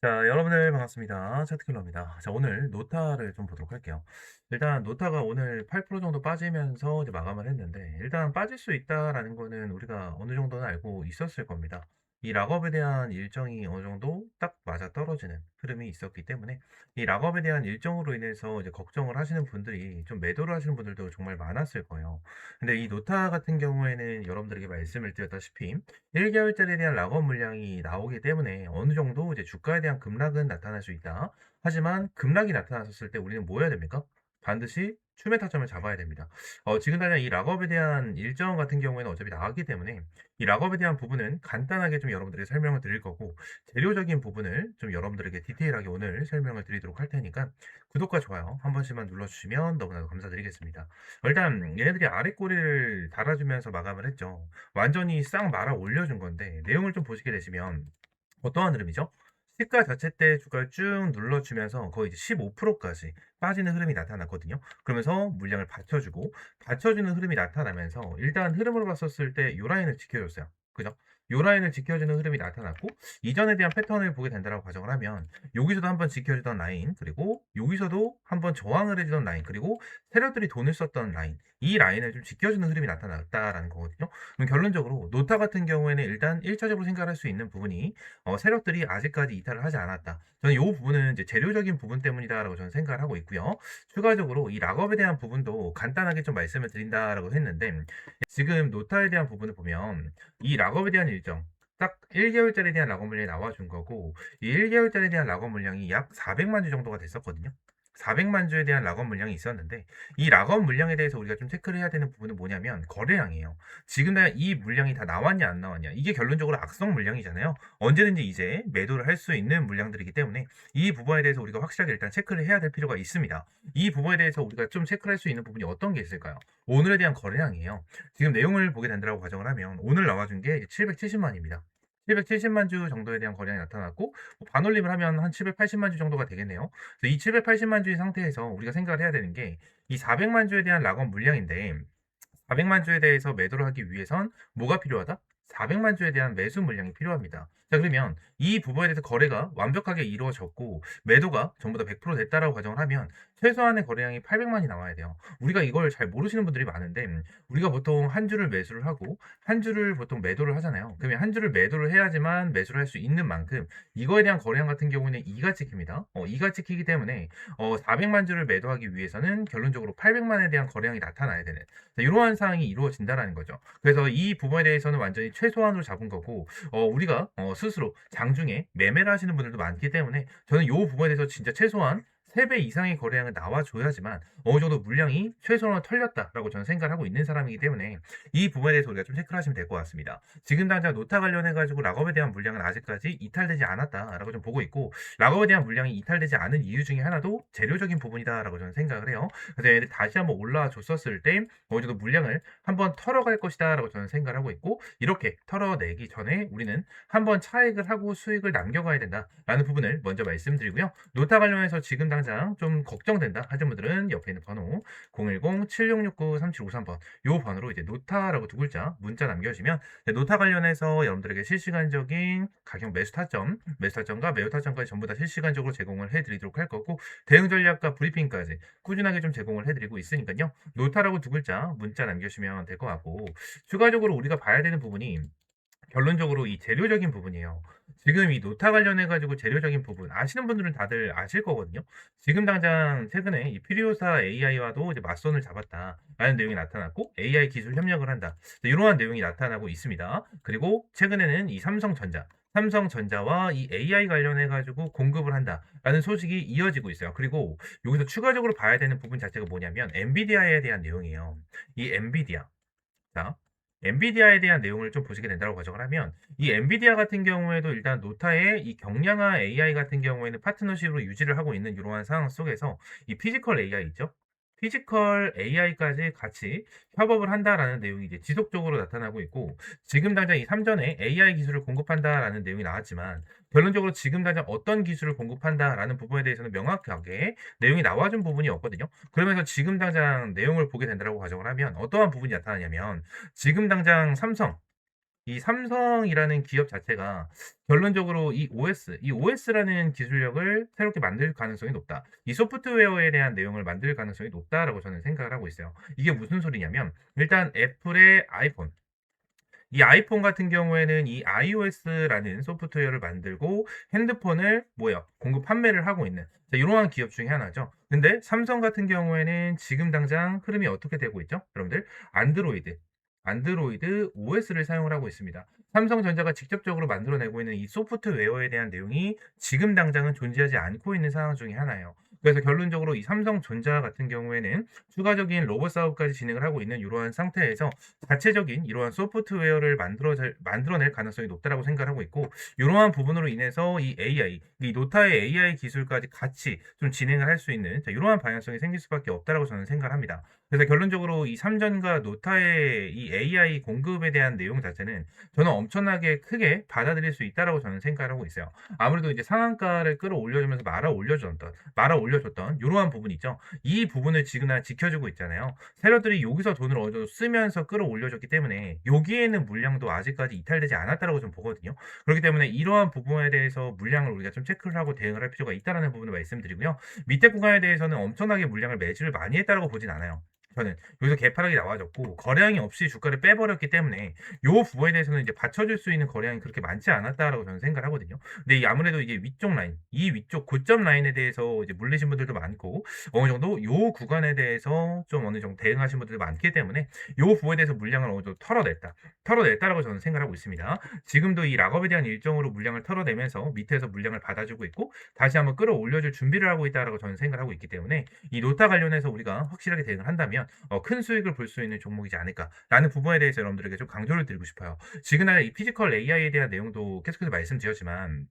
자, 여러분들 반갑습니다. 차트킬러입니다. 자, 오늘 노타를 좀 보도록 할게요. 일단 노타가 오늘 8% 정도 빠지면서 이제 마감을 했는데 일단 빠질 수 있다라는 거는 우리가 어느 정도는 알고 있었을 겁니다. 이 락업에 대한 일정이 어느 정도 딱 맞아 떨어지는 흐름이 있었기 때문에 이 락업에 대한 일정으로 인해서 이제 걱정을 하시는 분들이 좀 매도를 하시는 분들도 정말 많았을 거예요. 근데 이 노타 같은 경우에는 여러분들에게 말씀을 드렸다시피 1개월짜리에 대한 락업 물량이 나오기 때문에 어느 정도 이제 주가에 대한 급락은 나타날 수 있다. 하지만 급락이 나타났을 때 우리는 뭐 해야 됩니까? 반드시 추매 타점을 잡아야 됩니다. 어, 지금 당장 이 락업에 대한 일정 같은 경우에는 어차피 나왔기 때문에 이 락업에 대한 부분은 간단하게 좀 여러분들에게 설명을 드릴 거고 재료적인 부분을 좀 여러분들에게 디테일하게 오늘 설명을 드리도록 할 테니까 구독과 좋아요 한 번씩만 눌러주시면 너무나도 감사드리겠습니다. 일단 얘네들이 아래 꼬리를 달아주면서 마감을 했죠. 완전히 싹 말아 올려준 건데 내용을 좀 보시게 되시면 어떠한 흐름이죠? 시가 자체 때 주가를 쭉 눌러주면서 거의 이제 15%까지 빠지는 흐름이 나타났거든요. 그러면서 물량을 받쳐주고 받쳐주는 흐름이 나타나면서 일단 흐름으로 봤었을 때요 라인을 지켜줬어요. 그죠? 요 라인을 지켜주는 흐름이 나타났고 이전에 대한 패턴을 보게 된다라고 가정을 하면 여기서도 한번 지켜주던 라인 그리고 여기서도 한번 저항을 해주던 라인 그리고 세력들이 돈을 썼던 라인 이 라인을 좀 지켜주는 흐름이 나타났다라는 거거든요. 그럼 결론적으로 노타 같은 경우에는 일단 1차적으로 생각할 수 있는 부분이 어, 세력들이 아직까지 이탈을 하지 않았다. 저는 이 부분은 이제 재료적인 부분 때문이다라고 저는 생각을 하고 있고요. 추가적으로 이 락업에 대한 부분도 간단하게 좀 말씀을 드린다라고 했는데 지금 노타에 대한 부분을 보면 이 락업에 대한 일정 딱 1개월짜리에 대한 락업 물량이 나와준 거고 이 1개월짜리에 대한 락업 물량이 약 400만 주 정도가 됐었거든요. 400만 주에 대한 락업 물량이 있었는데 이 락업 물량에 대해서 우리가 좀 체크를 해야 되는 부분은 뭐냐면 거래량이에요. 지금 이 물량이 다 나왔냐 안 나왔냐 이게 결론적으로 악성 물량이잖아요. 언제든지 이제 매도를 할 수 있는 물량들이기 때문에 이 부분에 대해서 우리가 확실하게 일단 체크를 해야 될 필요가 있습니다. 이 부분에 대해서 우리가 좀 체크를 할수 있는 부분이 어떤 게 있을까요? 오늘에 대한 거래량이에요. 지금 내용을 보게 된다고 가정을 하면 오늘 나와준 게 770만입니다. 770만 주 정도에 대한 거래량이 나타났고 뭐 반올림을 하면 한 780만 주 정도가 되겠네요. 그래서 이 780만 주의 상태에서 우리가 생각을 해야 되는 게 이 400만 주에 대한 락업 물량인데 400만 주에 대해서 매도를 하기 위해선 뭐가 필요하다? 400만 주에 대한 매수 물량이 필요합니다. 자, 그러면 이 부분에 대해서 거래가 완벽하게 이루어졌고 매도가 전부 다 100% 됐다라고 가정을 하면 최소한의 거래량이 800만이 나와야 돼요. 우리가 이걸 잘 모르시는 분들이 많은데 우리가 보통 한 주를 매수를 하고 한 주를 보통 매도를 하잖아요. 그러면 한 주를 매도를 해야지만 매수를 할 수 있는 만큼 이거에 대한 거래량 같은 경우는 2가 찍힙니다. 어, 2가 찍히기 때문에 어, 400만 주를 매도하기 위해서는 결론적으로 800만에 대한 거래량이 나타나야 되는 자, 이러한 상황이 이루어진다라는 거죠. 그래서 이 부분에 대해서는 완전히 최소한으로 잡은 거고 어, 우리가 어, 스스로 장중에 매매를 하시는 분들도 많기 때문에 저는 이 부분에 대해서 진짜 최소한 3배 이상의 거래량을 나와줘야지만 어느 정도 물량이 최소한으로 털렸다라고 저는 생각을 하고 있는 사람이기 때문에 이 부분에 대해서 우리가 좀 체크를 하시면 될 것 같습니다. 지금 당장 노타 관련해가지고 락업에 대한 물량은 아직까지 이탈되지 않았다라고 좀 보고 있고 락업에 대한 물량이 이탈되지 않은 이유 중에 하나도 재료적인 부분이다라고 저는 생각을 해요. 그래서 얘들 다시 한번 올라와 줬었을 때 어느 정도 물량을 한번 털어갈 것이다라고 저는 생각을 하고 있고 이렇게 털어내기 전에 우리는 한번 차익을 하고 수익을 남겨가야 된다라는 부분을 먼저 말씀드리고요. 노타 관련해서 지금 당장 좀 걱정된다 하시는 분들은 옆에 있는 번호 010-7669-3753번 요 번호로 이제 노타라고 두 글자 문자 남겨주시면 노타 관련해서 여러분들에게 실시간적인 가격 매수 타점, 매수 타점과 매우 타점까지 전부 다 실시간적으로 제공을 해드리도록 할 거고 대응 전략과 브리핑까지 꾸준하게 좀 제공을 해드리고 있으니까요. 노타라고 두 글자 문자 남겨주시면 될 것 같고 추가적으로 우리가 봐야 되는 부분이 결론적으로 이 재료적인 부분이에요. 지금 이 노타 관련해 가지고 재료적인 부분 아시는 분들은 다들 아실 거거든요. 지금 당장 최근에 이 피리오사 AI와도 이제 맞선을 잡았다라는 내용이 나타났고 AI 기술 협력을 한다. 이러한 내용이 나타나고 있습니다. 그리고 최근에는 이 삼성전자 삼성전자와 이 AI 관련해 가지고 공급을 한다라는 소식이 이어지고 있어요. 그리고 여기서 추가적으로 봐야 되는 부분 자체가 뭐냐면 엔비디아에 대한 내용이에요. 이 엔비디아. 자, 엔비디아에 대한 내용을 좀 보시게 된다고 가정을 하면 이 엔비디아 같은 경우에도 일단 노타의 이 경량화 AI 같은 경우에는 파트너십으로 유지를 하고 있는 이러한 상황 속에서 이 피지컬 AI 있죠? 피지컬 AI까지 같이 협업을 한다라는 내용이 이제 지속적으로 나타나고 있고 지금 당장 이 삼전에 AI 기술을 공급한다라는 내용이 나왔지만 결론적으로 지금 당장 어떤 기술을 공급한다라는 부분에 대해서는 명확하게 내용이 나와준 부분이 없거든요. 그러면서 지금 당장 내용을 보게 된다고 가정을 하면 어떠한 부분이 나타나냐면 지금 당장 삼성 이 삼성이라는 기업 자체가 결론적으로 이 OS, 이 OS라는 기술력을 새롭게 만들 가능성이 높다. 이 소프트웨어에 대한 내용을 만들 가능성이 높다라고 저는 생각을 하고 있어요. 이게 무슨 소리냐면 일단 애플의 아이폰 이 아이폰 같은 경우에는 이 iOS라는 소프트웨어를 만들고 핸드폰을 뭐야 공급 판매를 하고 있는 자, 이러한 기업 중에 하나죠. 근데 삼성 같은 경우에는 지금 당장 흐름이 어떻게 되고 있죠? 여러분들 안드로이드 안드로이드 OS를 사용을 하고 있습니다. 삼성전자가 직접적으로 만들어내고 있는 이 소프트웨어에 대한 내용이 지금 당장은 존재하지 않고 있는 상황 중에 하나예요. 그래서 결론적으로 이 삼성전자 같은 경우에는 추가적인 로봇 사업까지 진행을 하고 있는 이러한 상태에서 자체적인 이러한 소프트웨어를 만들어 만들어낼 가능성이 높다라고 생각하고 있고 이러한 부분으로 인해서 이 AI, 이 노타의 AI 기술까지 같이 좀 진행을 할 수 있는 자, 이러한 방향성이 생길 수밖에 없다라고 저는 생각합니다. 그래서 결론적으로 이 삼전과 노타의 이 AI 공급에 대한 내용 자체는 저는 엄청나게 크게 받아들일 수 있다라고 저는 생각을 하고 있어요. 아무래도 이제 상한가를 끌어올려주면서 말아 올려줬던, 말아 올려줬던 이러한 부분 있죠. 이 부분을 지금 나 지켜주고 있잖아요. 세력들이 여기서 돈을 어느 정도 쓰면서 끌어올려줬기 때문에 여기에는 물량도 아직까지 이탈되지 않았다라고 좀 보거든요. 그렇기 때문에 이러한 부분에 대해서 물량을 우리가 좀 체크를 하고 대응을 할 필요가 있다라는 부분을 말씀드리고요. 밑에 구간에 대해서는 엄청나게 물량을 매집을 많이 했다라고 보진 않아요. 저는 여기서 개파락이 나와졌고 거래량이 없이 주가를 빼버렸기 때문에 요 부분에 대해서는 이제 받쳐줄 수 있는 거래량이 그렇게 많지 않았다라고 저는 생각을 하거든요. 근데 아무래도 이게 위쪽 라인, 이 위쪽 고점 라인에 대해서 이제 물리신 분들도 많고 어느 정도 요 구간에 대해서 좀 어느 정도 대응하신 분들도 많기 때문에 요 부분에 대해서 물량을 어느 정도 털어냈다, 털어냈다라고 저는 생각을 하고 있습니다. 지금도 이 락업에 대한 일정으로 물량을 털어내면서 밑에서 물량을 받아주고 있고 다시 한번 끌어올려줄 준비를 하고 있다라고 저는 생각을 하고 있기 때문에 이 노타 관련해서 우리가 확실하게 대응을 한다면 어, 큰 수익을 볼 수 있는 종목이지 않을까라는 부분에 대해서 여러분들에게 좀 강조를 드리고 싶어요. 지금날 이 피지컬 AI에 대한 내용도 계속해서 말씀드렸지만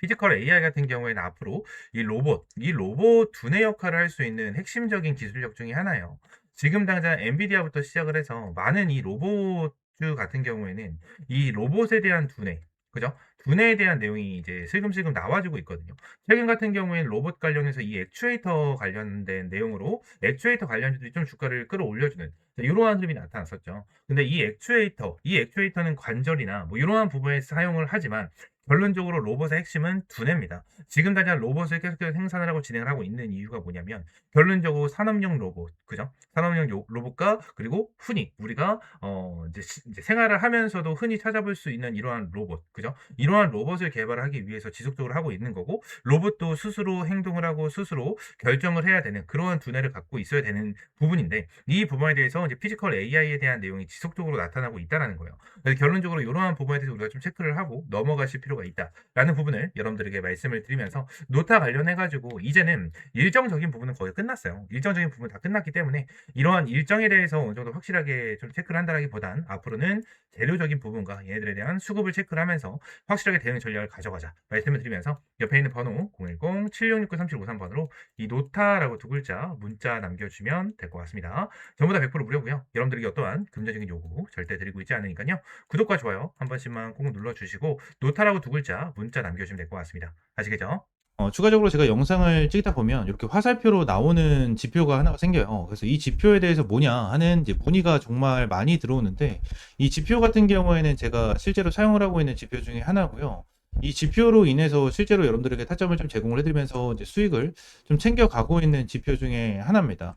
피지컬 AI 같은 경우에는 앞으로 이 로봇, 이 로봇 두뇌 역할을 할 수 있는 핵심적인 기술력 중에 하나예요. 지금 당장 엔비디아부터 시작을 해서 많은 이 로봇 같은 경우에는 이 로봇에 대한 두뇌, 그죠? 두뇌에 대한 내용이 이제 슬금슬금 나와주고 있거든요. 최근 같은 경우에는 로봇 관련해서 이 액추에이터 관련된 내용으로 액추에이터 관련주들이 좀 주가를 끌어올려주는 이러한 흐름이 나타났었죠. 근데 이 액추에이터, 이 액추에이터는 관절이나 뭐 이러한 부분에 사용을 하지만 결론적으로 로봇의 핵심은 두뇌입니다. 지금 당장 로봇을 계속해서 생산을 하고 진행을 하고 있는 이유가 뭐냐면 결론적으로 산업용 로봇, 그죠? 산업용 로봇과 그리고 흔히 우리가 어 이제, 이제 생활을 하면서도 흔히 찾아볼 수 있는 이러한 로봇, 그죠? 이러한 로봇을 개발하기 위해서 지속적으로 하고 있는 거고 로봇도 스스로 행동을 하고 스스로 결정을 해야 되는 그러한 두뇌를 갖고 있어야 되는 부분인데 이 부분에 대해서 이제 피지컬 AI에 대한 내용이 지속적으로 나타나고 있다는 거예요. 그래서 결론적으로 이러한 부분에 대해서 우리가 좀 체크를 하고 넘어가실 필요가 있다라는 부분을 여러분들에게 말씀을 드리면서 노타 관련해 가지고 이제는 일정적인 부분은 거의 끝났어요. 일정적인 부분 다 끝났기 때문에 이러한 일정에 대해서 어느 정도 확실하게 좀 체크를 한다라기보단 앞으로는 재료적인 부분과 얘네들에 대한 수급을 체크를 하면서 확실하게 대응 전략을 가져가자 말씀을 드리면서 옆에 있는 번호 010-7669-3753번으로 이 노타라고 두 글자 문자 남겨주면 될 것 같습니다. 전부 다 100% 무료고요. 여러분들에게 어떠한 금전적인 요구 절대 드리고 있지 않으니까요. 구독과 좋아요 한 번씩만 꼭 눌러주시고 노타라고 두 글자 문자 남겨주시면 될 것 같습니다. 아시겠죠? 어, 추가적으로 제가 영상을 찍다 보면 이렇게 화살표로 나오는 지표가 하나가 생겨요. 그래서 이 지표에 대해서 뭐냐 하는 이제 문의가 정말 많이 들어오는데 이 지표 같은 경우에는 제가 실제로 사용을 하고 있는 지표 중에 하나고요. 이 지표로 인해서 실제로 여러분들에게 타점을 좀 제공을 해드리면서 이제 수익을 좀 챙겨가고 있는 지표 중에 하나입니다.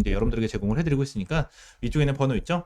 이제 여러분들에게 제공을 해드리고 있으니까 이쪽에 있는 번호 있죠?